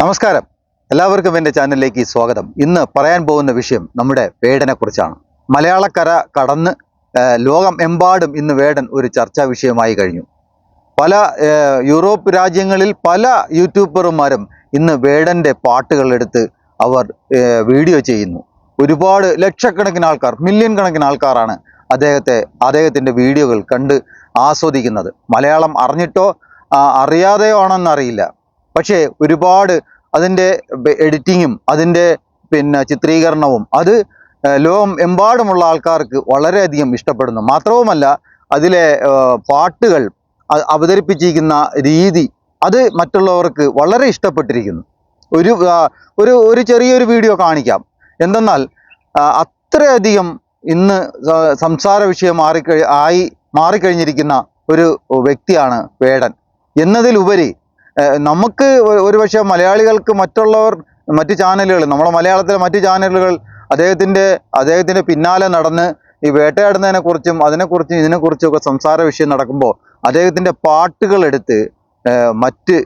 നമസ്കാരം. എല്ലാവർക്കും എന്റെ ചാനലിലേക്ക് സ്വാഗതം. ഇന്ന് പറയാൻ പോകുന്ന വിഷയം നമ്മുടെ വേടനെക്കുറിച്ചാണ് മലയാളക്കര കടന്ന് ലോകം എമ്പാടും ഇന്ന് വേടൻ ഒരു ചർച്ചാ വിഷയമായി കഴിഞ്ഞു. പല യൂറോപ്പ് രാജ്യങ്ങളിൽ പല യൂട്യൂബർമാരും ഇന്ന് വേടന്റെ പാട്ടുകളെടുത്ത് അവർ വീഡിയോ ചെയ്യുന്നു. ഒരുപാട് ലക്ഷക്കണക്കിന് ആൾക്കാർ മില്യൺ കണക്കിന് ആൾക്കാരാണ് അദ്ദേഹത്തെ അദ്ദേഹത്തിന്റെ വീഡിയോകൾ കണ്ട് ആസ്വദിക്കുന്നത്. മലയാളം അറിഞ്ഞിട്ടോ അറിയാതെയോ ആണെന്നറിയില്ല പക്ഷേ ഒരുപാട് അതിന്റെ എഡിറ്റിങ്ങും അതിന്റെ പിന്നെ ചിത്രീകരണവും അത് ലോകം എമ്പാടുമുള്ള ആൾക്കാർക്ക് വളരെയധികം ഇഷ്ടപ്പെടുന്നു. മാത്രവുമല്ല അതിലെ പാട്ടുകൾ അവതരിപ്പിച്ചിരിക്കുന്ന രീതി അത് മറ്റുള്ളവർക്ക് വളരെ ഇഷ്ടപ്പെട്ടിരിക്കുന്നു. ഒരു ഒരു ഒരു ചെറിയൊരു വീഡിയോ കാണിക്കാം. എന്തെന്നാൽ അത്രയധികം ഇന്ന് സംസാര വിഷയം മാറിക്കഴി ആയി മാറിക്കഴിഞ്ഞിരിക്കുന്ന ഒരു വ്യക്തിയാണ് വേടൻ. എന്നതിലുപരി നമുക്ക് ഒരുപക്ഷെ മലയാളികൾക്ക് മറ്റുള്ളവർ മറ്റ് ചാനലുകൾ നമ്മുടെ മലയാളത്തിലെ മറ്റ് ചാനലുകൾ അദ്ദേഹത്തിന്റെ അദ്ദേഹത്തിന്റെ പിന്നാലെ നടന്ന് ഈ വേട്ടയാടുന്നതിനെക്കുറിച്ചും അതിനെക്കുറിച്ചും ഇതിനെക്കുറിച്ചും ഒക്കെ സംസാര വിഷയം നടക്കുമ്പോൾ അദ്ദേഹത്തിന്റെ ഏഹ് മറ്റ്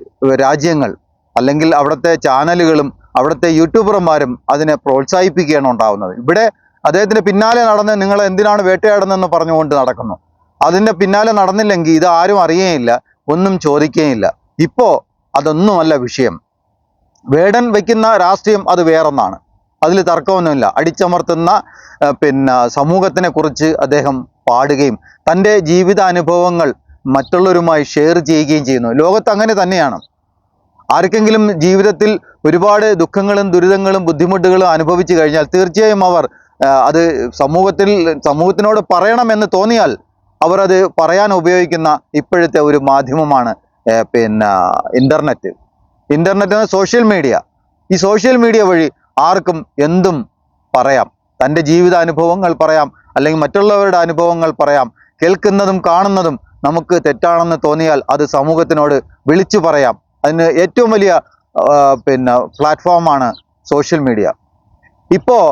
രാജ്യങ്ങൾ അല്ലെങ്കിൽ അവിടുത്തെ ചാനലുകളും അവിടുത്തെ യൂട്യൂബർമാരും അതിനെ പ്രോത്സാഹിപ്പിക്കുകയാണ് ഉണ്ടാവുന്നത്. ഇവിടെ അദ്ദേഹത്തിന്റെ പിന്നാലെ നടന്ന് നിങ്ങൾ എന്തിനാണ് വേട്ടയാടുന്നതെന്ന് പറഞ്ഞുകൊണ്ട് നടക്കുന്നു. അതിന്റെ പിന്നാലെ നടന്നില്ലെങ്കിൽ ഇത് ആരും അറിയേയില്ല ഒന്നും ചോദിക്കുകയില്ല ഇപ്പോൾ അതൊന്നുമല്ല വിഷയം. വേടൻ വയ്ക്കുന്ന രാഷ്ട്രീയം അത് വേറൊന്നാണ്. അതിൽ തർക്കമൊന്നുമില്ല. അടിച്ചമർത്തുന്ന പിന്നെ സമൂഹത്തിനെ കുറിച്ച് അദ്ദേഹം പാടുകയും തന്റെ ജീവിതാനുഭവങ്ങൾ മറ്റുള്ളവരുമായി ഷെയർ ചെയ്യുകയും ചെയ്യുന്നു. ലോകത്ത് അങ്ങനെ തന്നെയാണ്. ആർക്കെങ്കിലും ജീവിതത്തിൽ ഒരുപാട് ദുഃഖങ്ങളും ദുരിതങ്ങളും ബുദ്ധിമുട്ടുകളും അനുഭവിച്ചു കഴിഞ്ഞാൽ തീർച്ചയായും അവർ അത് സമൂഹത്തിൽ സമൂഹത്തിനോട് പറയണമെന്ന് തോന്നിയാൽ അവർ അത് പറയാൻ ഉപയോഗിക്കുന്ന ഇപ്പോഴത്തെ ഒരു മാധ്യമമാണ് പിന്നെ ഇന്റർനെറ്റ് ഇന്റർനെറ്റ് എന്ന സോഷ്യൽ മീഡിയ ഈ സോഷ്യൽ മീഡിയ വഴി ആർക്കും എന്തും പറയാം. തന്റെ ജീവിത അനുഭവങ്ങൾ പറയാം. അല്ലെങ്കിൽ മറ്റുള്ളവരുടെ അനുഭവങ്ങൾ പറയാം. കേൾക്കുന്നതും കാണുന്നതും നമുക്ക് തെറ്റാണെന്ന് തോന്നിയാൽ അത് സമൂഹത്തിനോട് വിളിച്ചു പറയാം. അതിന് ഏറ്റവും വലിയ പിന്നെ പ്ലാറ്റ്ഫോമാണ് സോഷ്യൽ മീഡിയ ഇപ്പോൾ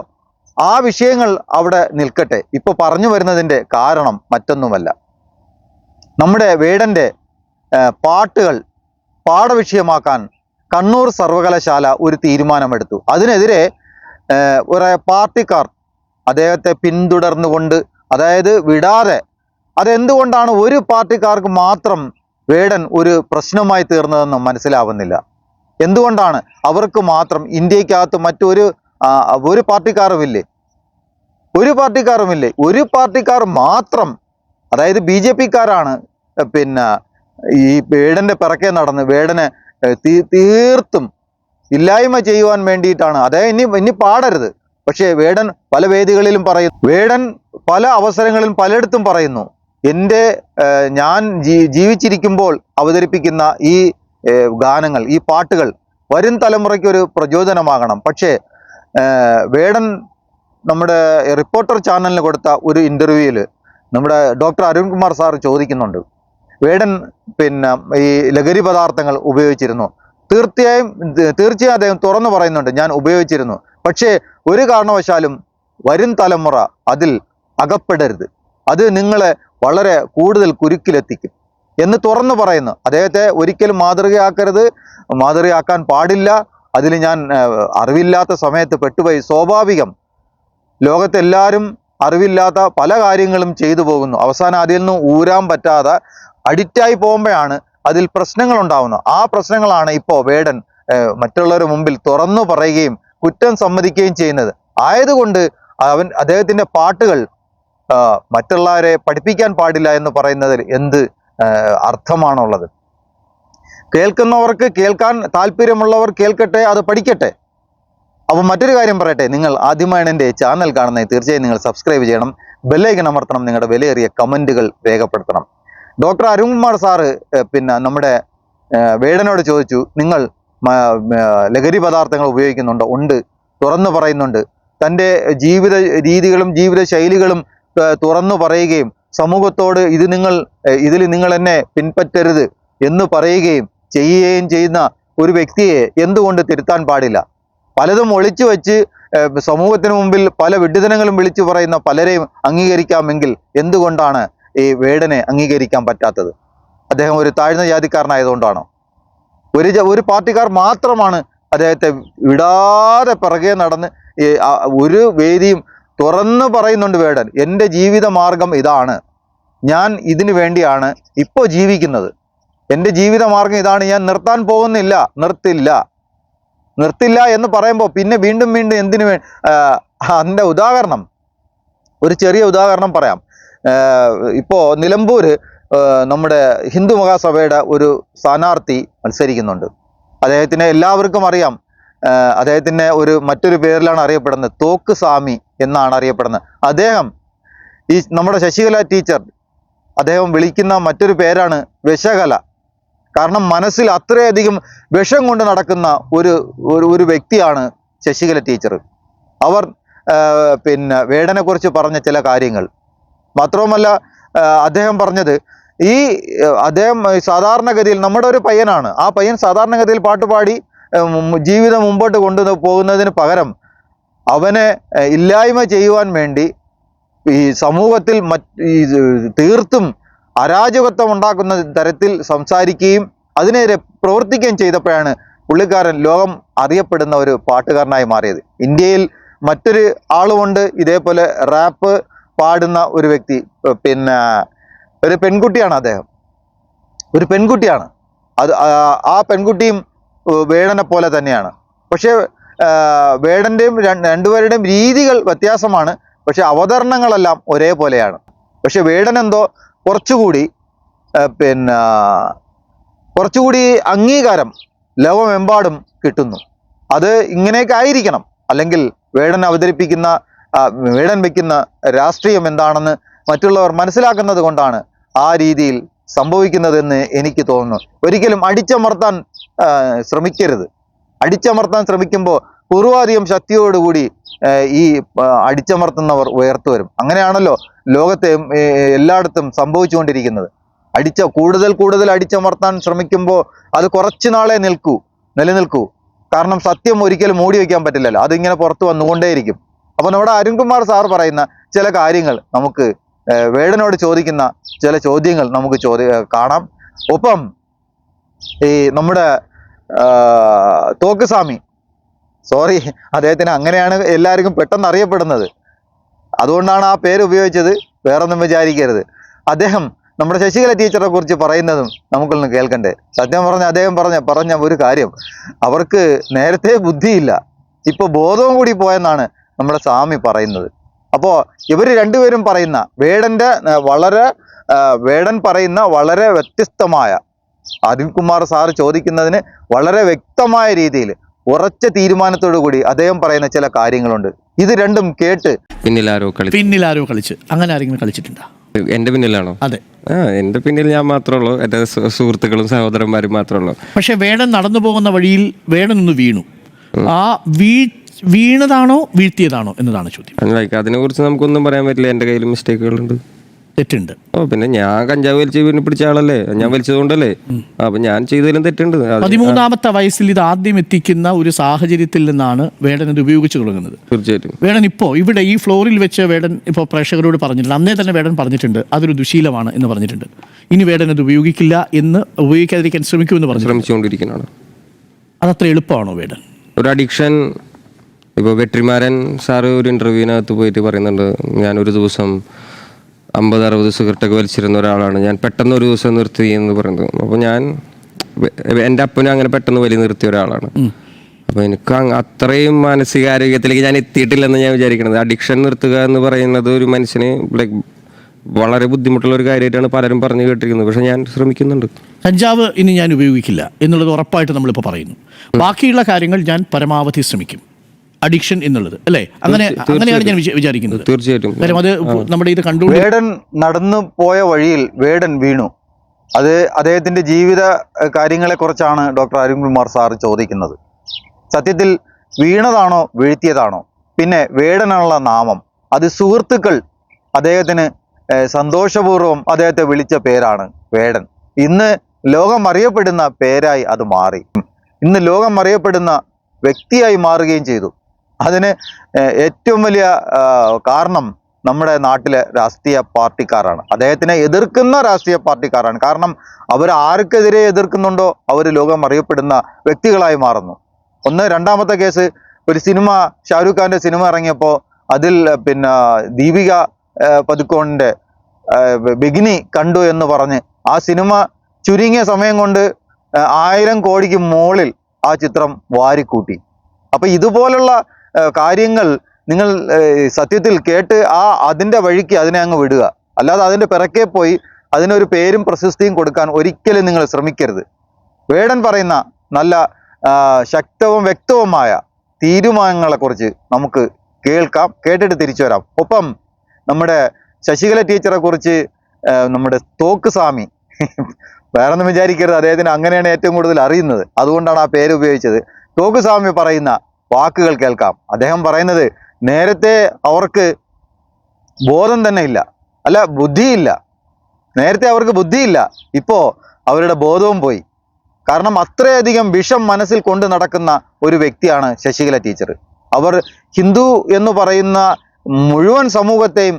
ആ വിഷയങ്ങൾ അവിടെ നിൽക്കട്ടെ. ഇപ്പോൾ പറഞ്ഞു വരുന്നതിന്റെ കാരണം മറ്റൊന്നുമല്ല. നമ്മുടെ വേടന്റെ പാട്ടുകൾ പാഠവിഷയമാക്കാൻ കണ്ണൂർ സർവകലാശാല ഒരു തീരുമാനമെടുത്തു. അതിനെതിരെ ഒരു പാർട്ടിക്കാർ അദ്ദേഹത്തെ പിന്തുടർന്നുകൊണ്ട് അതായത് വിടാതെ അതെന്തുകൊണ്ടാണ് ഒരു പാർട്ടിക്കാർക്ക് മാത്രം വേടൻ ഒരു പ്രശ്നമായി തീർന്നതെന്ന് മനസ്സിലാവുന്നില്ല. എന്തുകൊണ്ടാണ് അവർക്ക് മാത്രം ഇന്ത്യക്കകത്ത് മറ്റൊരു ഒരു പാർട്ടിക്കാരുമില്ലേ? ഒരു പാർട്ടിക്കാരുമില്ലേ? ഒരു പാർട്ടിക്കാർ മാത്രം അതായത് ബി ജെ പിക്കാരാണ് പിന്നെ ഈ വേടന്റെ പിറക്കെ നടന്ന് വേടനെ തീർത്തും ഇല്ലായ്മ ചെയ്യുവാൻ വേണ്ടിയിട്ടാണ്. അതായത് ഇനി ഇനി പാടരുത്. പക്ഷേ വേടൻ പല വേദികളിലും പറയുന്നു വേടൻ പല അവസരങ്ങളിലും പലയിടത്തും പറയുന്നു. എന്റെ ഞാൻ ജീവിച്ചിരിക്കുമ്പോൾ അവതരിപ്പിക്കുന്ന ഈ ഗാനങ്ങൾ ഈ പാട്ടുകൾ വരും തലമുറയ്ക്ക് ഒരു പ്രചോദനമാകണം. പക്ഷേ വേടൻ നമ്മുടെ റിപ്പോർട്ടർ ചാനലിന് കൊടുത്ത ഒരു ഇന്റർവ്യൂവിൽ നമ്മുടെ ഡോക്ടർ അരുൺകുമാർ സാർ ചോദിക്കുന്നുണ്ട്. വേടൻ പിന്നെ ഈ ലഹരി പദാർത്ഥങ്ങൾ ഉപയോഗിച്ചിരുന്നു. തീർച്ചയായും തീർച്ചയായും അദ്ദേഹം തുറന്നു പറയുന്നുണ്ട് ഞാൻ ഉപയോഗിച്ചിരുന്നു. പക്ഷേ ഒരു കാരണവശാലും വരും തലമുറ അതിൽ അകപ്പെടരുത്. അത് നിങ്ങളെ വളരെ കൂടുതൽ കുരുക്കിലെത്തിക്കും. എന്ന് തുറന്നു പറയുന്നു. അദ്ദേഹത്തെ ഒരിക്കലും മാതൃകയാക്കരുത്. മാതൃകയാക്കാൻ പാടില്ല. അതിൽ ഞാൻ അറിവില്ലാത്ത സമയത്ത് പെട്ടുപോയി. സ്വാഭാവികം. ലോകത്തെല്ലാവരും അറിവില്ലാത്ത പല കാര്യങ്ങളും ചെയ്തു പോകുന്നു. അവസാനം അതിൽ നിന്ന് ഊരാൻ പറ്റാതെ അഡിക്റ്റായി പോകുമ്പോഴാണ് അതിൽ പ്രശ്നങ്ങൾ ഉണ്ടാവുന്നത്. ആ പ്രശ്നങ്ങളാണ് ഇപ്പോൾ വേടൻ മറ്റുള്ളവരുടെ മുമ്പിൽ തുറന്നു പറയുകയും കുറ്റം സമ്മതിക്കുകയും ചെയ്യുന്നത്. ആയതുകൊണ്ട് അവൻ അദ്ദേഹത്തിന്റെ പാട്ടുകൾ മറ്റുള്ളവരെ പഠിപ്പിക്കാൻ പാടില്ല എന്ന് പറയുന്നതിൽ എന്ത് അർത്ഥമാണുള്ളത്? കേൾക്കുന്നവർക്ക് കേൾക്കാൻ താല്പര്യമുള്ളവർ കേൾക്കട്ടെ അത് പഠിക്കട്ടെ. അപ്പോൾ മറ്റൊരു കാര്യം പറയട്ടെ നിങ്ങൾ ആദ്യമായി എന്റെ ചാനൽ കാണുന്നത് തീർച്ചയായും നിങ്ങൾ സബ്സ്ക്രൈബ് ചെയ്യണം. ബെല്ലൈക്കൻ അമർത്തണം. നിങ്ങളുടെ വിലയേറിയ കമന്റുകൾ രേഖപ്പെടുത്തണം. ഡോക്ടർ അരുൺകുമാർ സാറ് പിന്നെ നമ്മുടെ വേടനോട് ചോദിച്ചു നിങ്ങൾ ലഹരി പദാർത്ഥങ്ങൾ ഉപയോഗിക്കുന്നുണ്ടോ? ഉണ്ട്. തുറന്നു പറയുന്നുണ്ട്. തന്റെ ജീവിത രീതികളും ജീവിത ശൈലികളും തുറന്നു പറയുകയും സമൂഹത്തോട് ഇത് നിങ്ങൾ ഇതിൽ നിങ്ങൾ എന്നെ പിൻപറ്റരുത് എന്ന് പറയുകയും ചെയ്യുകയും ചെയ്യുന്ന ഒരു വ്യക്തിയെ എന്തുകൊണ്ട് തിരുത്താൻ പാടില്ല? പലതും ഒളിച്ചു വച്ച് സമൂഹത്തിന് മുമ്പിൽ പല വിഡ്ഢിതനങ്ങളും വിളിച്ചു പറയുന്ന പലരെയും അംഗീകരിക്കാമെങ്കിൽ എന്തുകൊണ്ടാണ് ഈ വേടനെ അംഗീകരിക്കാൻ പറ്റാത്തത്. അദ്ദേഹം ഒരു താഴ്ന്ന ജാതിക്കാരനായതുകൊണ്ടാണോ. ഒരു ഒരു പാർട്ടിക്കാർ മാത്രമാണ് അദ്ദേഹത്തെ വിടാതെ പിറകെ നടന്ന് ഒരു വേദിയും തുറന്നു പറയുന്നുണ്ട് വേടൻ. എന്റെ ജീവിത മാർഗം ഇതാണ്. ഞാൻ ഇതിനു വേണ്ടിയാണ് ഇപ്പോൾ ജീവിക്കുന്നത്. എന്റെ ജീവിത മാർഗം ഇതാണ്. ഞാൻ നിർത്താൻ പോകുന്നില്ല. നിർത്തില്ല. നിർത്തില്ല എന്ന് പറയുമ്പോൾ പിന്നെ വീണ്ടും വീണ്ടും എന്തിനു വേ അതിന്റെ ഉദാഹരണം. ഒരു ചെറിയ ഉദാഹരണം പറയാം. ഇപ്പോൾ നിലമ്പൂർ നമ്മുടെ ഹിന്ദു മഹാസഭയുടെ ഒരു സ്ഥാനാർത്ഥി മത്സരിക്കുന്നുണ്ട്. അദ്ദേഹത്തിനെ എല്ലാവർക്കും അറിയാം. അദ്ദേഹത്തിന്റെ ഒരു മറ്റൊരു പേരിലാണ് അറിയപ്പെടുന്നത്. തോക്ക് സ്വാമി എന്നാണ് അറിയപ്പെടുന്നത്. അദ്ദേഹം ഈ നമ്മുടെ ശശികല ടീച്ചർ അദ്ദേഹം വിളിക്കുന്ന മറ്റൊരു പേരാണ് വിഷകല. കാരണം മനസ്സിൽ അത്രയധികം വിഷം കൊണ്ട് നടക്കുന്ന ഒരു ഒരു വ്യക്തിയാണ് ശശികല ടീച്ചർ. അവർ പിന്നെ വേടനെക്കുറിച്ച് പറഞ്ഞ ചില കാര്യങ്ങൾ. മാത്രവുമല്ല അദ്ദേഹം പറഞ്ഞത് ഈ അദ്ദേഹം സാധാരണഗതിയിൽ നമ്മുടെ ഒരു പയ്യനാണ്. ആ പയ്യൻ സാധാരണഗതിയിൽ പാട്ടുപാടി ജീവിതം മുമ്പോട്ട് കൊണ്ടു പോകുന്നതിന് പകരം അവനെ ഇല്ലായ്മ ചെയ്യുവാൻ വേണ്ടി ഈ സമൂഹത്തിൽ മറ്റ് തീർത്തും അരാജകത്വം ഉണ്ടാക്കുന്ന തരത്തിൽ സംസാരിക്കുകയും അതിനെതിരെ പ്രവർത്തിക്കുകയും ചെയ്തപ്പോഴാണ് പുള്ളിക്കാരൻ ലോകം അറിയപ്പെടുന്ന ഒരു പാട്ടുകാരനായി മാറിയത്. ഇന്ത്യയിൽ മറ്റൊരു ആളുമുണ്ട് ഇതേപോലെ റാപ്പ് പാടുന്ന ഒരു വ്യക്തി പിന്നെ ഒരു പെൺകുട്ടിയാണ് അദ്ദേഹം. ഒരു പെൺകുട്ടിയാണ്. അത് ആ- പെൺകുട്ടിയും വേടനെ പോലെ തന്നെയാണ്. പക്ഷേ വേടന്റെയും രണ്ട് രണ്ടുപേരുടെയും രീതികൾ വ്യത്യാസമാണ്. പക്ഷേ അവതരണങ്ങളെല്ലാം ഒരേപോലെയാണ്. പക്ഷെ വേടൻ എന്തോ കുറച്ചുകൂടി പിന്നെ കുറച്ചുകൂടി അംഗീകാരം ലോകമെമ്പാടും കിട്ടുന്നു. അത് ഇങ്ങനെയൊക്കെ ആയിരിക്കണം. അല്ലെങ്കിൽ വേടൻ അവതരിപ്പിക്കുന്ന വേടൻ വെക്കുന്ന രാഷ്ട്രീയം എന്താണെന്ന് മറ്റുള്ളവർ മനസ്സിലാക്കുന്നത് കൊണ്ടാണ് ആ രീതിയിൽ സംഭവിക്കുന്നതെന്ന് എനിക്ക് തോന്നുന്നു. ഒരിക്കലും അടിച്ചമർത്താൻ ശ്രമിക്കരുത്. അടിച്ചമർത്താൻ ശ്രമിക്കുമ്പോൾ പൂർവാധികം ശക്തിയോടുകൂടി ഈ അടിച്ചമർത്തുന്നവർ ഉയർത്തു വരും അങ്ങനെയാണല്ലോ ലോകത്തെ എല്ലായിടത്തും സംഭവിച്ചുകൊണ്ടിരിക്കുന്നത്. അടിച്ച കൂടുതൽ കൂടുതൽ അടിച്ചമർത്താൻ ശ്രമിക്കുമ്പോൾ അത് കുറച്ച് നാളെ നിൽക്കൂ നിലനിൽക്കൂ. കാരണം സത്യം ഒരിക്കലും മൂടി വയ്ക്കാൻ പറ്റില്ലല്ലോ. അതിങ്ങനെ പുറത്ത് വന്നുകൊണ്ടേയിരിക്കും. അപ്പൊ നമ്മുടെ അരുൺകുമാർ സാർ പറയുന്ന ചില കാര്യങ്ങൾ നമുക്ക് വേടനോട് ചോദിക്കുന്ന ചില ചോദ്യങ്ങൾ നമുക്ക് ചോദ്യ കാണാം. ഒപ്പം ഈ നമ്മുടെ തോക്കുസ്വാമി സോറി അദ്ദേഹത്തിന് അങ്ങനെയാണ് എല്ലാവർക്കും പെട്ടെന്ന് അറിയപ്പെടുന്നത്. അതുകൊണ്ടാണ് ആ പേര് ഉപയോഗിച്ചത് വേറൊന്നും വിചാരിക്കരുത്. അദ്ദേഹം നമ്മുടെ ശശികല ടീച്ചറെ കുറിച്ച് പറയുന്നതും നമുക്കൊന്ന് കേൾക്കണ്ടേ? സത്യം പറഞ്ഞ അദ്ദേഹം പറഞ്ഞ പറഞ്ഞ ഒരു കാര്യം അവർക്ക് നേരത്തെ ബുദ്ധിയില്ല. ഇപ്പൊ ബോധവും കൂടി പോയെന്നാണ് നമ്മുടെ സ്വാമി പറയുന്നത്. അപ്പോൾ ഇവർ രണ്ടുപേരും പറയുന്ന വേടന്റെ വളരെ വേടൻ പറയുന്ന വളരെ വ്യത്യസ്തമായ അരുൺകുമാർ സാറ് ചോദിക്കുന്നതിന് വളരെ വ്യക്തമായ രീതിയിൽ ഉറച്ച തീരുമാനത്തോടു കൂടി അദ്ദേഹം പറയുന്ന ചില കാര്യങ്ങളുണ്ട്. ഇത് രണ്ടും കേട്ട് പിന്നിലാരോ കളി പിന്നിലാരോ കളിച്ച്. അങ്ങനെ ആരെങ്കിലും കളിച്ചിട്ടുണ്ടോ? എന്റെ പിന്നിലാണോ? അതെ. ആ എന്റെ പിന്നിൽ ഞാൻ മാത്രമേ ഉള്ളൂ. എന്റെ സുഹൃത്തുക്കളും സഹോദരന്മാരും മാത്രമേ ഉള്ളൂ. പക്ഷെ വേടൻ നടന്നു പോകുന്ന വഴിയിൽ വേടൻ ഒന്ന് വീണു. ആ വീ വീണതാണോ വീഴ്ത്തിയതാണോ എന്നതാണ് ചോദ്യം. ലൈക്ക് അതിനെ കുറിച്ച് നമുക്കൊന്നും പറയാൻ പറ്റില്ല. എന്റെ കയ്യിൽ മിസ്റ്റേക്കുകളുണ്ട് തെറ്റുണ്ട്. ഓ പിന്നെ ഞാൻ കഞ്ചാവ് വലിച്ച് പിന്നെ പിടിച്ച ആളല്ലേ? ഞാൻ വലിച്ചതുകൊണ്ടല്ലേ? അപ്പൊ ഞാൻ ചെയ്തതിലും തെറ്റുണ്ട്. പതിമൂന്നാമത്തെ വയസ്സിൽ ഇത് ആദ്യം എത്തിക്കുന്ന ഒരു സാഹചര്യത്തിൽ നിന്നാണ് വേടൻ ഇത് ഉപയോഗിച്ചു തുടങ്ങുന്നത്. തീർച്ചയായിട്ടും. വേടൻ ഇപ്പോ ഇവിടെ ഈ ഫ്ലോറിൽ വെച്ച് വേടൻ ഇപ്പോൾ പ്രേക്ഷകരോട് പറഞ്ഞിട്ടുണ്ട്. അന്നേ തന്നെ വേടൻ പറഞ്ഞിട്ടുണ്ട്. അതൊരു ദുശീലമാണ് എന്ന് പറഞ്ഞിട്ടുണ്ട്. ഇനി വേടൻ അത് ഉപയോഗിക്കില്ല എന്ന് ഉപയോഗിക്കാതിരിക്കാൻ ശ്രമിക്കുമെന്ന് പറഞ്ഞു ശ്രമിച്ചുകൊണ്ടിരിക്കുന്നതാണ്. അതത്ര എളുപ്പമാണോ വേടൻ? ഒരു അഡിക്ഷൻ ഇപ്പോൾ വെട്രിമാരൻ സാറ് ഒരു ഇന്റർവ്യൂവിനകത്ത് പോയിട്ട് പറയുന്നുണ്ട് ഞാൻ ഒരു ദിവസം അമ്പത് അറുപത് സിഗരറ്റൊക്കെ വലിച്ചിരുന്ന ഒരാളാണ്. ഞാൻ പെട്ടെന്ന് ഒരു ദിവസം നിർത്തി എന്ന് പറയുന്നത്. അപ്പോൾ ഞാൻ എന്റെ അപ്പനും അങ്ങനെ പെട്ടെന്ന് വലി നിർത്തിയ ഒരാളാണ്. അപ്പോൾ എനിക്ക് അത്രയും മാനസികാരോഗ്യത്തിലേക്ക് ഞാൻ എത്തിയിട്ടില്ലെന്ന് ഞാൻ വിചാരിക്കുന്നത് അഡിക്ഷൻ നിർത്തുക എന്ന് പറയുന്നത് ഒരു മനുഷ്യന് ലൈക്ക് വളരെ ബുദ്ധിമുട്ടുള്ള ഒരു കാര്യമായിട്ടാണ് പലരും പറഞ്ഞു കേട്ടിരിക്കുന്നത്. പക്ഷെ ഞാൻ ശ്രമിക്കുന്നുണ്ട്. കഞ്ചാവ് ഇനി ഞാൻ ഉപയോഗിക്കില്ല എന്നുള്ളത് ഉറപ്പായിട്ട് നമ്മളിപ്പോൾ പറയുന്നു. ബാക്കിയുള്ള കാര്യങ്ങൾ ഞാൻ പരമാവധി ശ്രമിക്കും. അഡിക്ഷൻ എന്നുള്ളത് അല്ലേ? അങ്ങനെ അങ്ങനെയാണ് ഞാൻ വിചാ- വിചാരിക്കുന്നത്. തീർച്ചയായിട്ടും. കാര്യം അത് നമ്മുടെ ഇത് കണ്ടു വേടൻ നടന്നു പോയ വഴിയിൽ വേടൻ വീണു. അത് അദ്ദേഹത്തിന്റെ ജീവിത കാര്യങ്ങളെ കുറിച്ചാണ് ഡോക്ടർ അരുൺകുമാർ സാർ ചോദിക്കുന്നത്. സത്യത്തിൽ വീണതാണോ വീഴ്ത്തിയതാണോ? പിന്നെ വേടനുള്ള നാമം അത് സുഹൃത്തുക്കൾ അദ്ദേഹത്തിന് സന്തോഷപൂർവം അദ്ദേഹത്തെ വിളിച്ച പേരാണ് വേടൻ. ഇന്ന് ലോകം അറിയപ്പെടുന്ന പേരായി അത് മാറി. ഇന്ന് ലോകം അറിയപ്പെടുന്ന വ്യക്തിയായി മാറുകയും ചെയ്തു. അതിന് ഏറ്റവും വലിയ കാരണം നമ്മുടെ നാട്ടിലെ രാഷ്ട്രീയ പാർട്ടിക്കാരാണ്. അദ്ദേഹത്തിനെ എതിർക്കുന്ന രാഷ്ട്രീയ പാർട്ടിക്കാരാണ്. കാരണം അവർ ആർക്കെതിരെ എതിർക്കുന്നുണ്ടോ അവർ ലോകം അറിയപ്പെടുന്ന വ്യക്തികളായി മാറുന്നു. ഒന്ന് രണ്ടാമത്തെ കേസ് ഒരു സിനിമ ഷാരൂഖ് ഖാന്റെ സിനിമ ഇറങ്ങിയപ്പോൾ അതിൽ പിന്നെ ദീപിക പതുക്കോണിന്റെ ബിഗിനി കണ്ടു എന്ന് പറഞ്ഞ് ആ സിനിമ ചുരുങ്ങിയ സമയം കൊണ്ട് ആയിരം കോടിക്ക് മുകളിൽ ആ ചിത്രം വാരിക്കൂട്ടി. അപ്പൊ ഇതുപോലുള്ള കാര്യങ്ങൾ നിങ്ങൾ സത്യത്തിൽ കേട്ട് ആ അതിന്റെ വഴിക്ക് അതിനെ അങ്ങ് വിടുക. അല്ലാതെ അതിന്റെ പിറക്കെ പോയി അതിനൊരു പേരും പ്രശസ്തിയും കൊടുക്കാൻ ഒരിക്കലും നിങ്ങൾ ശ്രമിക്കരുത്. വേടൻ പറയുന്ന നല്ല ശക്തവും വ്യക്തവുമായ തീരുമാനങ്ങളെക്കുറിച്ച് നമുക്ക് കേൾക്കാം കേട്ടിട്ട് തിരിച്ചു വരാം. ഒപ്പം നമ്മുടെ ശശികല ടീച്ചറെ കുറിച്ച് നമ്മുടെ തോക്ക് സ്വാമി വേറൊന്നും വിചാരിക്കരുത് അദ്ദേഹത്തിന് അങ്ങനെയാണ് ഏറ്റവും കൂടുതൽ അറിയുന്നത്. അതുകൊണ്ടാണ് ആ പേര് ഉപയോഗിച്ചത്. തോക്ക് സ്വാമി പറയുന്ന വാക്കുകൾ കേൾക്കാം. അദ്ദേഹം പറയുന്നത് നേരത്തെ അവർക്ക് ബോധം തന്നെ ഇല്ല. അല്ല ബുദ്ധിയില്ല. നേരത്തെ അവർക്ക് ബുദ്ധിയില്ല. ഇപ്പോൾ അവരുടെ ബോധവും പോയി. കാരണം അത്രയധികം വിഷം മനസ്സിൽ കൊണ്ട് നടക്കുന്ന ഒരു വ്യക്തിയാണ് ശശികല ടീച്ചർ അവർ ഹിന്ദു എന്ന് പറയുന്ന മുഴുവൻ സമൂഹത്തെയും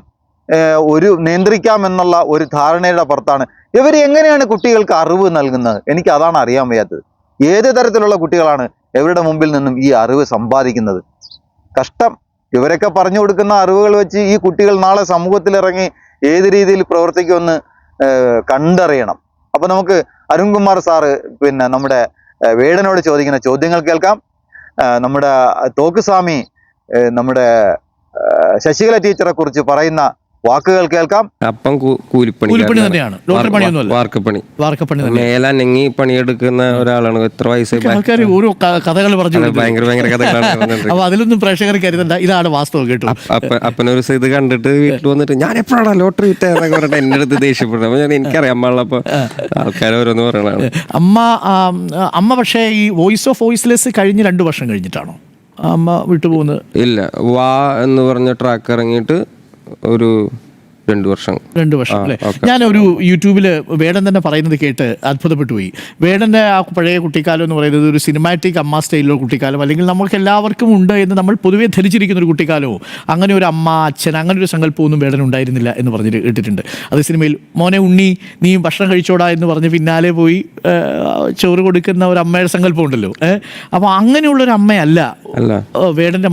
ഒരു നിയന്ത്രിക്കാമെന്നുള്ള ഒരു ധാരണയുടെ പുറത്താണ്. ഇവർ എങ്ങനെയാണ് കുട്ടികൾക്ക് അറിവ് നൽകുന്നത്? എനിക്ക് അതാണ് അറിയാൻ വയ്യാത്തത്. ഏത് തരത്തിലുള്ള കുട്ടികളാണ് ഇവരുടെ മുമ്പിൽ നിന്നും ഈ അറിവ് സമ്പാദിക്കുന്നത്? കഷ്ടം. ഇവരൊക്കെ പറഞ്ഞു കൊടുക്കുന്ന അറിവുകൾ വെച്ച് ഈ കുട്ടികൾ നാളെ സമൂഹത്തിലിറങ്ങി ഏത് രീതിയിൽ പ്രവർത്തിക്കുമെന്ന് കണ്ടറിയണം. അപ്പൊ നമുക്ക് അരുൺകുമാർ സാറ് പിന്നെ നമ്മുടെ വേടനോട് ചോദിക്കുന്ന ചോദ്യങ്ങൾ കേൾക്കാം. നമ്മുടെ തോക്കുസ്വാമി നമ്മുടെ ശശികല ടീച്ചറെ കുറിച്ച് പറയുന്ന വാക്കുകൾ കേൾക്കാം. അപ്പം കൂലിപ്പണി കൂലിപ്പണി തന്നെയാണ്. വാർക്കപ്പണി. വാർക്കപ്പണി തന്നെ മേലനങ്ങി പണിയെടുക്കുന്ന ഒരാളാണ്. എത്ര വയസ്സായി ആൾക്കാർ ഓരോ കഥകൾ പറഞ്ഞു. ഭയങ്കര ഭയങ്കര കഥകളാണ്. അപ്പൊ അതിലൊന്നും പ്രേക്ഷകർ കരുതണ്ട. ഇതാണ് വാസ്തവം കേട്ടോ. അപ്പ അപ്പനൊരു ഇത് കണ്ടിട്ട് വീട്ടിൽ വന്നിട്ട് ഞാൻ എപ്പോഴാണ് ലോട്ടറി വിറ്റതെന്നൊക്കെ പറഞ്ഞിട്ട് എന്റെ അടുത്ത് ദേഷ്യപ്പെടുന്നത് അപ്പൊ ഞാൻ എനിക്കറിയാം അമ്മളപ്പോ ആൾക്കാർ ഓരോന്ന് പറയണതാണ്. അമ്മ അമ്മ പക്ഷേ ഈ വോയിസ് ഓഫ് വോയിസ്ലെസ് കഴിഞ്ഞ് രണ്ടു വർഷം കഴിഞ്ഞിട്ടാണോ? അമ്മ വിട്ടുപോകുന്നത്. ഇല്ല. വാ എന്ന് പറഞ്ഞ ട്രാക്ക് ഇറങ്ങിയിട്ട് ഒരു രണ്ട് വർഷം. രണ്ട് വർഷം അല്ലേ? ഞാൻ ഒരു യൂട്യൂബിൽ വേടൻ തന്നെ പറയുന്നത് കേട്ട് അത്ഭുതപ്പെട്ടു പോയി വേടന്റെ ആ പഴയ കുട്ടിക്കാലം എന്ന് പറയുന്നത് ഒരു സിനിമാറ്റിക് അമ്മ സ്റ്റൈലിലുള്ള കുട്ടിക്കാലം അല്ലെങ്കിൽ നമുക്ക് എല്ലാവർക്കും ഉണ്ട് എന്ന് നമ്മൾ പൊതുവേ ധരിച്ചിരിക്കുന്ന ഒരു കുട്ടിക്കാലവും അങ്ങനെ ഒരു അമ്മ അച്ഛൻ അങ്ങനെ ഒരു സങ്കല്പമൊന്നും വേടൻ ഉണ്ടായിരുന്നില്ല എന്ന് പറഞ്ഞിട്ട് കേട്ടിട്ടുണ്ട് അത് സിനിമയിൽ മോനെ ഉണ്ണി നീ ഭക്ഷണം കഴിച്ചോടാ എന്ന് പറഞ്ഞ് പിന്നാലെ പോയി ചോറ് കൊടുക്കുന്ന ഒരു അമ്മയുടെ സങ്കല്പം ഉണ്ടല്ലോ ഏഹ് അപ്പോൾ അങ്ങനെയുള്ളൊരു അമ്മയല്ല അല്ല. ഓ, വേടന്റെ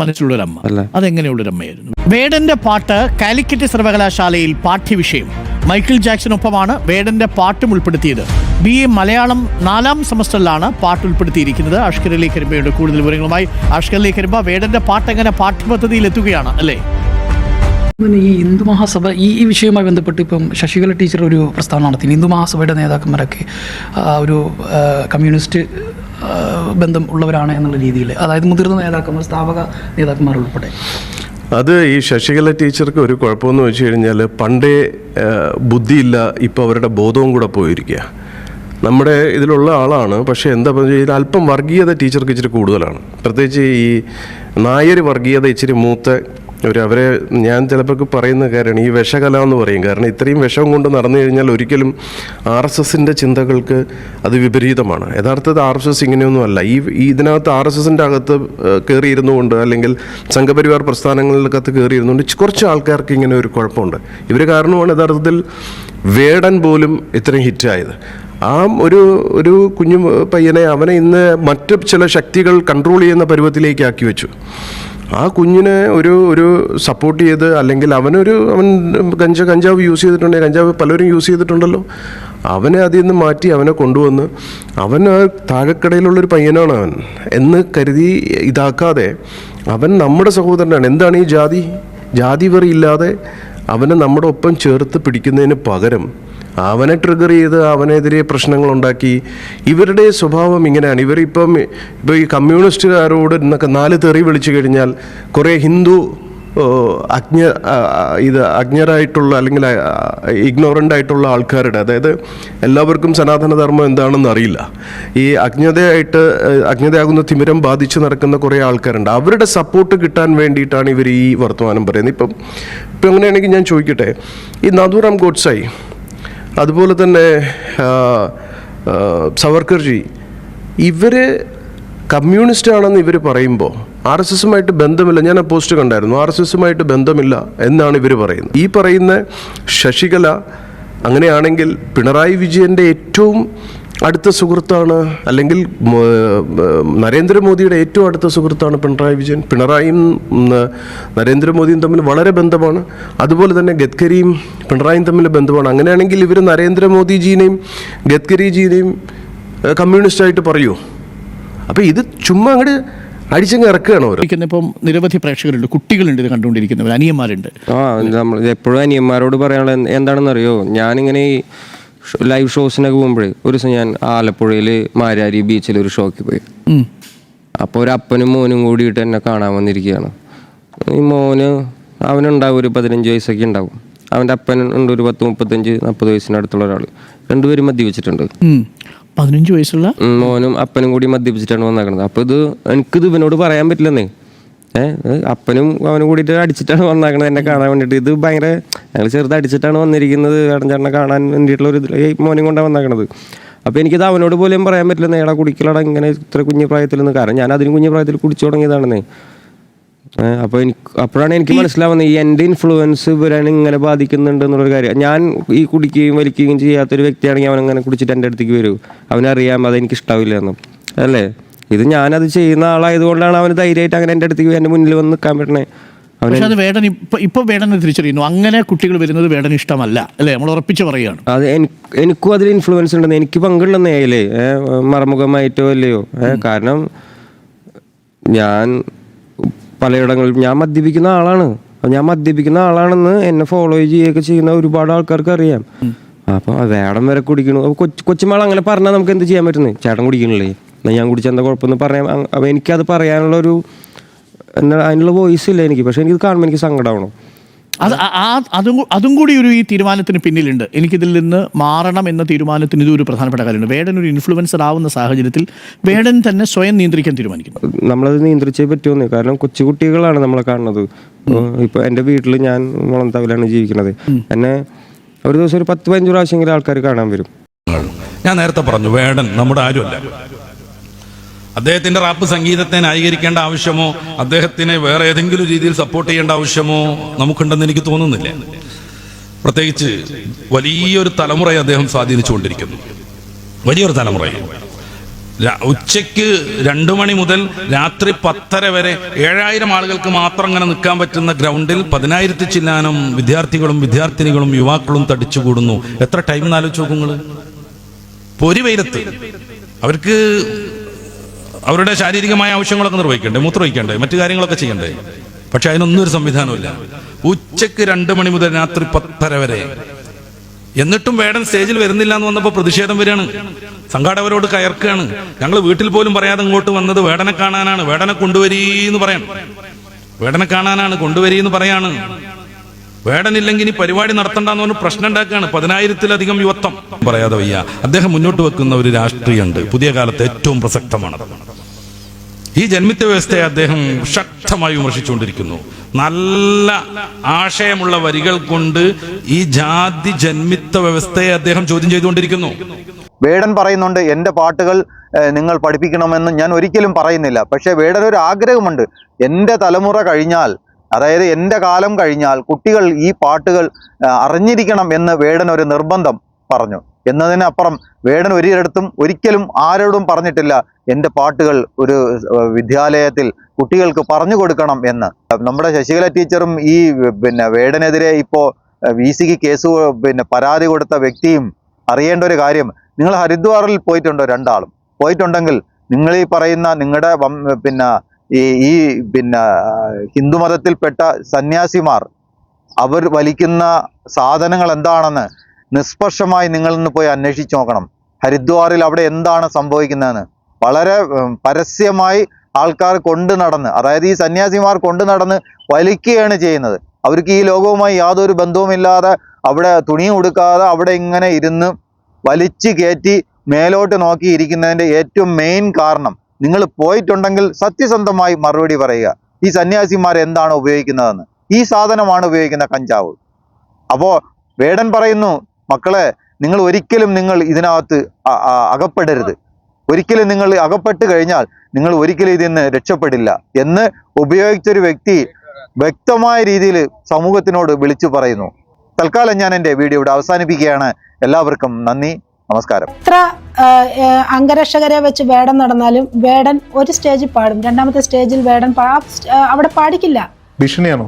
വേടന്റെ പാട്ട് കാലിക്കറ്റ് സർവകലാശാലയിൽ പാഠ്യവിഷയം. മൈക്കിൾ ജാക്സണൊപ്പമാണ് വേടന്റെ പാട്ടും ഉൾപ്പെടുത്തിയത്. ബി എ മലയാളം നാലാം സെമസ്റ്ററിലാണ് പാട്ട് ഉൾപ്പെടുത്തിയിരിക്കുന്നത്. അഷ്കർ അലി കരിമ്പയുടെ കൂടുതൽ വിവരങ്ങളുമായി അഷ്കർ അലി കരിമ്പ വേടന്റെ പാട്ട് എങ്ങനെ പാഠ്യപദ്ധതിയിൽ എത്തുകയാണ് അല്ലേ ഈ ഹിന്ദു മഹാസഭ ഈ ഈ വിഷയവുമായി ബന്ധപ്പെട്ട് ഇപ്പം ശശികല ടീച്ചർ ഒരു പ്രസ്താവന നടത്തി ഹിന്ദു മഹാസഭയുടെ നേതാക്കന്മാരൊക്കെ ഒരു കമ്മ്യൂണിസ്റ്റ് ബന്ധം ഉള്ളവരാണ് എന്നുള്ള രീതിയിൽ. അതായത് മുതിർന്ന നേതാക്കന്മാർ സ്ഥാപക നേതാക്കന്മാർ ഉൾപ്പെടെ. അത് ഈ ശശികല ടീച്ചർക്ക് ഒരു കുഴപ്പമെന്ന് വെച്ച് കഴിഞ്ഞാൽ പണ്ടേ ബുദ്ധിയില്ല ഇപ്പോൾ അവരുടെ ബോധവും കൂടെ പോയിരിക്കുക നമ്മുടെ ഇതിലുള്ള ആളാണ് പക്ഷേ എന്താ ഇതിൽ അല്പം വർഗീയത ടീച്ചർക്ക് ഇച്ചിരി കൂടുതലാണ്. പ്രത്യേകിച്ച് ഈ നായർ വർഗീയത ഇച്ചിരി മൂത്ത ഒരു അവരെ ഞാൻ ചിലപ്പോൾ പറയുന്ന കാര്യമാണ്. ഈ വിഷകല എന്ന് പറയും. കാരണം ഇത്രയും വിഷം കൊണ്ട് നടന്നു കഴിഞ്ഞാൽ ഒരിക്കലും ആർ എസ് എസിന്റെ ചിന്തകൾക്ക് അത് വിപരീതമാണ്. യഥാർത്ഥത്തിൽ ആർ എസ് എസ് ഇങ്ങനെയൊന്നും അല്ല. ഈ ഇതിനകത്ത് ആർ എസ് എസിന്റെ അകത്ത് കയറിയിരുന്നു കൊണ്ട് അല്ലെങ്കിൽ സംഘപരിവാർ പ്രസ്ഥാനങ്ങളിലകത്ത് കയറിയിരുന്നുകൊണ്ട് കുറച്ച് ആൾക്കാർക്ക് ഇങ്ങനെ ഒരു കുഴപ്പമുണ്ട്. ഇവർ കാരണമാണ് യഥാർത്ഥത്തിൽ വേടൻ പോലും ഇത്രയും ഹിറ്റായത്. ആ ഒരു ഒരു കുഞ്ഞു പയ്യനെ അവനെ ഇന്ന് മറ്റു ചില ശക്തികൾ കൺട്രോൾ ചെയ്യുന്ന പരുവത്തിലേക്ക് ആക്കി വെച്ചു. ആ കുഞ്ഞിനെ ഒരു ഒരു സപ്പോർട്ട് ചെയ്ത് അല്ലെങ്കിൽ അവനൊരു അവൻ കഞ്ച കഞ്ചാവ് യൂസ് ചെയ്തിട്ടുണ്ടെങ്കിൽ കഞ്ചാവ് പലരും യൂസ് ചെയ്തിട്ടുണ്ടല്ലോ. അവനെ അതിൽ നിന്ന് മാറ്റി അവനെ കൊണ്ടുവന്ന് അവൻ ആ താഴെക്കടയിലുള്ളൊരു പയ്യനാണ് അവൻ എന്ന് കരുതി ഇതാക്കാതെ അവൻ നമ്മുടെ സഹോദരനാണ്. എന്താണ് ഈ ജാതി? ജാതി വെറിയില്ലാതെ അവനെ നമ്മുടെ ഒപ്പം ചേർത്ത് പിടിക്കുന്നതിന് പകരം അവനെ ട്രിഗർ ചെയ്ത് അവനെതിരെ പ്രശ്നങ്ങൾ ഉണ്ടാക്കി ഇവരുടെ സ്വഭാവം ഇങ്ങനെയാണ്. ഇവരിപ്പം ഇപ്പോൾ ഈ കമ്മ്യൂണിസ്റ്റുകാരോട് എന്നൊക്കെ നാല് തെറി വിളിച്ചു കഴിഞ്ഞാൽ കുറേ ഹിന്ദു അജ്ഞ ഇത് അജ്ഞരായിട്ടുള്ള അല്ലെങ്കിൽ ഇഗ്നോറന്റ് ആയിട്ടുള്ള ആൾക്കാരുടെ അതായത് എല്ലാവർക്കും സനാതനധർമ്മം എന്താണെന്ന് അറിയില്ല. ഈ അജ്ഞതയായിട്ട് അജ്ഞതയാകുന്ന തിമിരം ബാധിച്ച് നടക്കുന്ന കുറേ ആൾക്കാരുണ്ട്. അവരുടെ സപ്പോർട്ട് കിട്ടാൻ വേണ്ടിയിട്ടാണ് ഇവർ ഈ വർത്തമാനം പറയുന്നത്. ഇപ്പം ഇപ്പം അങ്ങനെയാണെങ്കിൽ ഞാൻ ചോദിക്കട്ടെ. ഈ നാഥുറാം ഗോഡ്സായി അതുപോലെ തന്നെ സവർക്കർജി ഇവർ കമ്മ്യൂണിസ്റ്റ് ആണെന്ന് ഇവർ പറയുമ്പോൾ ആർ എസ് എസുമായിട്ട് ബന്ധമില്ല. ഞാൻ ആ പോസ്റ്റ് കണ്ടായിരുന്നു. ആർ എസ് എസുമായിട്ട് ബന്ധമില്ല എന്നാണ് ഇവർ പറയുന്നത്. ഈ പറയുന്ന ശശികല അങ്ങനെയാണെങ്കിൽ പിണറായി വിജയന്റെ ഏറ്റവും അടുത്ത സുഹൃത്താണ് അല്ലെങ്കിൽ നരേന്ദ്രമോദിയുടെ ഏറ്റവും അടുത്ത സുഹൃത്താണ് പിണറായി വിജയൻ. പിണറായിയും നരേന്ദ്രമോദിയും തമ്മിൽ വളരെ ബന്ധമാണ്. അതുപോലെ തന്നെ ഗഡ്കരിയും പിണറായിയും തമ്മിൽ ബന്ധമാണ്. അങ്ങനെയാണെങ്കിൽ ഇവർ നരേന്ദ്രമോദിജീനെയും ഗഡ്കരിജീനെയും കമ്മ്യൂണിസ്റ്റ് കമ്മ്യൂണിസ്റ്റായിട്ട് പറയൂ. അപ്പോൾ ഇത് ചുമ്മാ അങ്ങോട്ട് അടിച്ചങ്ങ് ഇറക്കുകയാണ് അവർ ഇപ്പം നിരവധി പ്രേക്ഷകരുണ്ട് കുട്ടികളുണ്ട് ഇത് കണ്ടുകൊണ്ടിരിക്കുന്നവർ അനിയന്മാരുണ്ട്. ആ നമ്മൾ എപ്പോഴും അനിയന്മാരോട് പറയാനുള്ള എന്താണെന്ന് എന്താണെന്നറിയോ? ഞാനിങ്ങനെ ഈ ലൈവ് ഷോസിനൊക്കെ പോകുമ്പോഴേ ഒരു ദിവസം ഞാൻ ആലപ്പുഴയിൽ മാരാരി ബീച്ചിൽ ഒരു ഷോക്ക് പോയി. അപ്പോൾ ഒരു അപ്പനും മോനും കൂടിയിട്ട് എന്നെ കാണാൻ വന്നിരിക്കുകയാണ്. ഈ മോന് അവനുണ്ടാവും ഒരു പതിനഞ്ച് വയസ്സൊക്കെ ഉണ്ടാവും. അവന്റെ അപ്പൻ ഉണ്ട് ഒരു പത്ത് മുപ്പത്തഞ്ച് നാൽപ്പത് വയസ്സിനടുത്തുള്ള ഒരാൾ രണ്ടുപേരും മദ്യപിച്ചിട്ടുണ്ട്. പതിനഞ്ച് വയസ്സുള്ള? മോനും അപ്പനും കൂടി മദ്യപിച്ചിട്ടാണ് വന്നേക്കുന്നത് അപ്പോൾ ഇത് എനിക്കിത് ഇവനോട് പറയാൻ പറ്റില്ലെന്നേ. അപ്പനും അവനും കൂടിയിട്ട് അടിച്ചിട്ടാണ് വന്നേക്കണത് എന്നെ കാണാൻ വേണ്ടിയിട്ട്. ഇത് ഭയങ്കര ഞങ്ങൾ ചെറുത് അടിച്ചിട്ടാണ് വന്നിരിക്കുന്നത് ചേട്ടനെ കാണാൻ വേണ്ടിയിട്ടുള്ള ഒരു മോനും കൊണ്ടാണ് വന്നേക്കണത്. അപ്പോൾ എനിക്കത് അവനോട് പോലും പറയാൻ പറ്റില്ല നേടാ കുടിക്കലടാ ഇങ്ങനെ ഇത്ര കുഞ്ഞു പ്രായത്തിൽ നിന്ന് കാരണം ഞാൻ അതിന് കുഞ്ഞു പ്രായത്തിൽ കുടിച്ചു തുടങ്ങിയതാണെന്നേ. അപ്പോൾ എനിക്ക് അപ്പോഴാണ് എനിക്ക് മനസ്സിലാവുന്നത് ഈ എന്റെ ഇൻഫ്ലുവൻസ് ഇവരാണ് ഇങ്ങനെ ബാധിക്കുന്നുണ്ട് എന്നുള്ളൊരു കാര്യം. ഞാൻ ഈ കുടിക്കുകയും വലിക്കുകയും ചെയ്യാത്തൊരു വ്യക്തിയാണെങ്കിൽ അവൻ അങ്ങനെ കുടിച്ചിട്ട് എന്റെ അടുത്തേക്ക് വരും. അവനറിയാം അതെനിക്ക് ഇഷ്ടാവില്ല എന്നും. അല്ലേ? ഇത് ഞാനത് ചെയ്യുന്ന ആളായതുകൊണ്ടാണ് അവന് ധൈര്യമായിട്ട് അങ്ങനെ എന്റെ അടുത്തേക്ക് എന്റെ മുന്നിൽ വന്ന് നിൽക്കാൻ പറ്റണേ. പക്ഷെ അത് വേടൻ ഇപ്പൊ ഇപ്പൊ വേടനെ തിരിച്ചറിയുന്നു. അങ്ങനെ കുട്ടികൾ വരുന്നത് വേടൻ ഇഷ്ടമല്ല അല്ലേ? നമ്മൾ ഉറപ്പിച്ച് പറയുകയാണ്. അത് എനിക്കും അതിൽ ഇൻഫ്ലുവൻസ് ഉണ്ടെന്ന് എനിക്ക് പങ്കുണ്ടെന്ന് ഏലേ മറമുഖമായിട്ടോ അല്ലയോ? കാരണം ഞാൻ പലയിടങ്ങളിൽ ഞാൻ മദ്യപിക്കുന്ന ആളാണ്. ഞാൻ മദ്യപിക്കുന്ന ആളാണെന്ന് എന്നെ ഫോളോ ചെയ്യുകയൊക്കെ ചെയ്യുന്ന ഒരുപാട് ആൾക്കാർക്ക് അറിയാം. അപ്പൊ വേടം വരെ കുടിക്കണു. അപ്പോൾ കൊച്ചു കൊച്ചുമാൾ അങ്ങനെ പറഞ്ഞാൽ നമുക്ക് എന്ത് ചെയ്യാൻ പറ്റുന്നത് ചേട്ടൻ കുടിക്കണില്ലേ? എന്നാ ഞാൻ കുടിച്ചാൽ എന്താ കുഴപ്പമെന്ന് പറയാം. അപ്പോൾ അപ്പൊ എനിക്കത് പറയാനുള്ളൊരു എന്താ അതിനുള്ള വോയിസ് ഇല്ല എനിക്ക്. പക്ഷേ എനിക്കിത് കാണുമ്പോൾ എനിക്ക് സങ്കടമാണോ അത് ആ- അതും അതും കൂടി ഒരു ഈ തീരുമാനത്തിന് പിന്നിലുണ്ട്. എനിക്കിതിൽ നിന്ന് മാറണം എന്ന തീരുമാനത്തിന് ഇതൊരു പ്രധാനപ്പെട്ട കാര്യമാണ്. വേടൻ ഒരു ഇൻഫ്ലുവൻസർ ആവുന്ന സാഹചര്യത്തിൽ വേടൻ തന്നെ സ്വയം നിയന്ത്രിക്കാൻ തീരുമാനിക്കുന്നു. നമ്മളത് നിയന്ത്രിച്ചേ പറ്റുമെന്ന്. കാരണം കൊച്ചുകുട്ടികളാണ് നമ്മളെ കാണുന്നത്. ഇപ്പോൾ എന്റെ വീട്ടിൽ ഞാൻ മുളന്തവിലാണ് ജീവിക്കുന്നത്. എന്നെ ഒരു ദിവസം ഒരു പത്ത് പതിനഞ്ച് പ്രാവശ്യമെങ്കിലും ആൾക്കാർ കാണാൻ വരും. ഞാൻ നേരത്തെ പറഞ്ഞു വേടൻ നമ്മുടെ ആരുമല്ല. അദ്ദേഹത്തിന്റെ റാപ്പ് സംഗീതത്തെ ന്യായീകരിക്കേണ്ട ആവശ്യമോ? അദ്ദേഹത്തിനെ വേറെ ഏതെങ്കിലും രീതിയിൽ സപ്പോർട്ട് ചെയ്യേണ്ട ആവശ്യമോ? നമുക്കുണ്ടെന്ന് എനിക്ക് തോന്നുന്നില്ല. പ്രത്യേകിച്ച് വലിയൊരു തലമുറയെ അദ്ദേഹം സ്വാധീനിച്ചുകൊണ്ടിരിക്കുന്നു. വലിയൊരു തലമുറയെ. ഉച്ചയ്ക്ക് രണ്ടു മണി മുതൽ രാത്രി പത്തര വരെ ഏഴായിരം ആളുകൾക്ക് മാത്രം അങ്ങനെ നിൽക്കാൻ പറ്റുന്ന ഗ്രൗണ്ടിൽ പതിനായിരത്തി ചില്ലാനം വിദ്യാർത്ഥികളും വിദ്യാർത്ഥിനികളും യുവാക്കളും തടിച്ചുകൂടുന്നു. എത്ര ടൈം എന്നാലോചിച്ച് നോക്കുങ്ങൾ പൊരി വെയിലത്ത് അവർക്ക് അവരുടെ ശാരീരികമായ ആവശ്യങ്ങളൊക്കെ നിർവഹിക്കണ്ടേ മൂത്രമൊഴിക്കണ്ടേ മറ്റു കാര്യങ്ങളൊക്കെ ചെയ്യണ്ടേ? പക്ഷെ അതിനൊന്നും ഒരു സംവിധാനമില്ല ഉച്ചയ്ക്ക് രണ്ട് മണി മുതൽ രാത്രി പത്തര വരെ. എന്നിട്ടും വേടൻ സ്റ്റേജിൽ വരുന്നില്ല എന്ന് വന്നപ്പോൾ പ്രതിഷേധം വരികയാണ്. സംഘാടകരോട് കയർക്കുകയാണ്. ഞങ്ങൾ വീട്ടിൽ പോലും പറയാതെ ഇങ്ങോട്ട് വന്നത് വേടനെ കാണാനാണ്. വേടനെ കൊണ്ടുവരീ എന്ന് പറയാൻ വേടനെ കാണാനാണ് കൊണ്ടുവരീ എന്ന് പറയാണ്. വേടനില്ലെങ്കിൽ ഇനി പരിപാടി നടത്തണ്ടെന്ന് പറഞ്ഞ് പ്രശ്നം ഉണ്ടാക്കുകയാണ് പതിനായിരത്തിലധികം യുവത്വം. പറയാതെ വയ്യ. അദ്ദേഹം മുന്നോട്ട് വെക്കുന്ന ഒരു രാഷ്ട്രീയമുണ്ട്. പുതിയ കാലത്ത് ഏറ്റവും പ്രസക്തമാണ്. ഈ ജന്മിത്വ വ്യവസ്ഥയെ അദ്ദേഹം ശക്തമായി വിമർശിച്ചുകൊണ്ടിരിക്കുന്നു. നല്ല ആശയമുള്ള വരികൾ കൊണ്ട് ഈ ജാതി ജന്മിത്വ വ്യവസ്ഥയെ അദ്ദേഹം ചോദ്യം ചെയ്തുകൊണ്ടിരിക്കുന്നു. വേടൻ പറയുന്നുണ്ട് എന്റെ പാട്ടുകൾ നിങ്ങൾ പഠിപ്പിക്കണമെന്ന് ഞാൻ ഒരിക്കലും പറയുന്നില്ല. പക്ഷേ വേടൻ ഒരു ആഗ്രഹമുണ്ട്. എന്റെ തലമുറ കഴിഞ്ഞാൽ അതായത് എന്റെ കാലം കഴിഞ്ഞാൽ കുട്ടികൾ ഈ പാട്ടുകൾ അറിഞ്ഞിരിക്കണം എന്ന് വേടൻ ഒരു നിർബന്ധം പറഞ്ഞു. എന്നതിനപ്പുറം വേടൻ ഒരിടത്തും ഒരിക്കലും ആരോടും പറഞ്ഞിട്ടില്ല എന്റെ പാട്ടുകൾ ഒരു വിദ്യാലയത്തിൽ കുട്ടികൾക്ക് പറഞ്ഞു കൊടുക്കണം എന്ന്. നമ്മുടെ ശശികല ടീച്ചറും ഈ പിന്നെ വേടനെതിരെ ഇപ്പോൾ വി സിക്ക് കേസ് പിന്നെ പരാതി കൊടുത്ത വ്യക്തിയും അറിയേണ്ട ഒരു കാര്യം നിങ്ങൾ ഹരിദ്വാറിൽ പോയിട്ടുണ്ടോ രണ്ടാളും? പോയിട്ടുണ്ടെങ്കിൽ നിങ്ങൾ ഈ പറയുന്ന നിങ്ങളുടെ പിന്നെ ഈ ഈ പിന്നെ ഹിന്ദുമതത്തിൽപ്പെട്ട സന്യാസിമാർ അവർ വലിക്കുന്ന സാധനങ്ങൾ എന്താണെന്ന് നിഷ്പക്ഷമായി നിങ്ങൾ നിന്ന് പോയി അന്വേഷിച്ച് നോക്കണം. ഹരിദ്വാറിൽ അവിടെ എന്താണ് സംഭവിക്കുന്നതെന്ന്. വളരെ പരസ്യമായി ആൾക്കാർ കൊണ്ടു നടന്ന് അതായത് ഈ സന്യാസിമാർ കൊണ്ടു നടന്ന് വലിക്കുകയാണ് ചെയ്യുന്നത്. അവർക്ക് ഈ ലോകവുമായി യാതൊരു ബന്ധവുമില്ലാതെ അവിടെ തുണി ഉടുക്കാതെ അവിടെ ഇങ്ങനെ ഇരുന്ന് വലിച്ചു കയറ്റി മേലോട്ട് നോക്കി ഇരിക്കുന്നതിന്റെ ഏറ്റവും മെയിൻ കാരണം നിങ്ങൾ പോയിട്ടുണ്ടെങ്കിൽ സത്യസന്ധമായി മറുപടി പറയുക. ഈ സന്യാസിമാർ എന്താണ് ഉപയോഗിക്കുന്നതെന്ന്. ഈ സാധനമാണ് ഉപയോഗിക്കുന്ന കഞ്ചാവ്. അപ്പോൾ വേടൻ പറയുന്നു മക്കളെ നിങ്ങൾ ഒരിക്കലും നിങ്ങൾ ഇതിനകത്ത് അകപ്പെടരുത്. ഒരിക്കലും നിങ്ങൾ അകപ്പെട്ട് കഴിഞ്ഞാൽ നിങ്ങൾ ഒരിക്കലും ഇതിൽ നിന്ന് രക്ഷപ്പെടില്ല. എന്ന് ഉപയോഗിച്ചൊരു വ്യക്തി വ്യക്തമായ രീതിയിൽ സമൂഹത്തിനോട് വിളിച്ചു പറയുന്നു. തൽക്കാലം ഞാൻ എന്റെ വീഡിയോ ഇവിടെ അവസാനിപ്പിക്കുകയാണ്. എല്ലാവർക്കും നന്ദി. നമസ്കാരം. എത്ര അംഗരക്ഷകരെ വെച്ച് വേടൻ നടന്നാലും വേടൻ ഒരു സ്റ്റേജിൽ പാടും. രണ്ടാമത്തെ സ്റ്റേജിൽ വേടൻ അവിടെ പാടിക്കില്ല. ഭീഷണിയാണോ?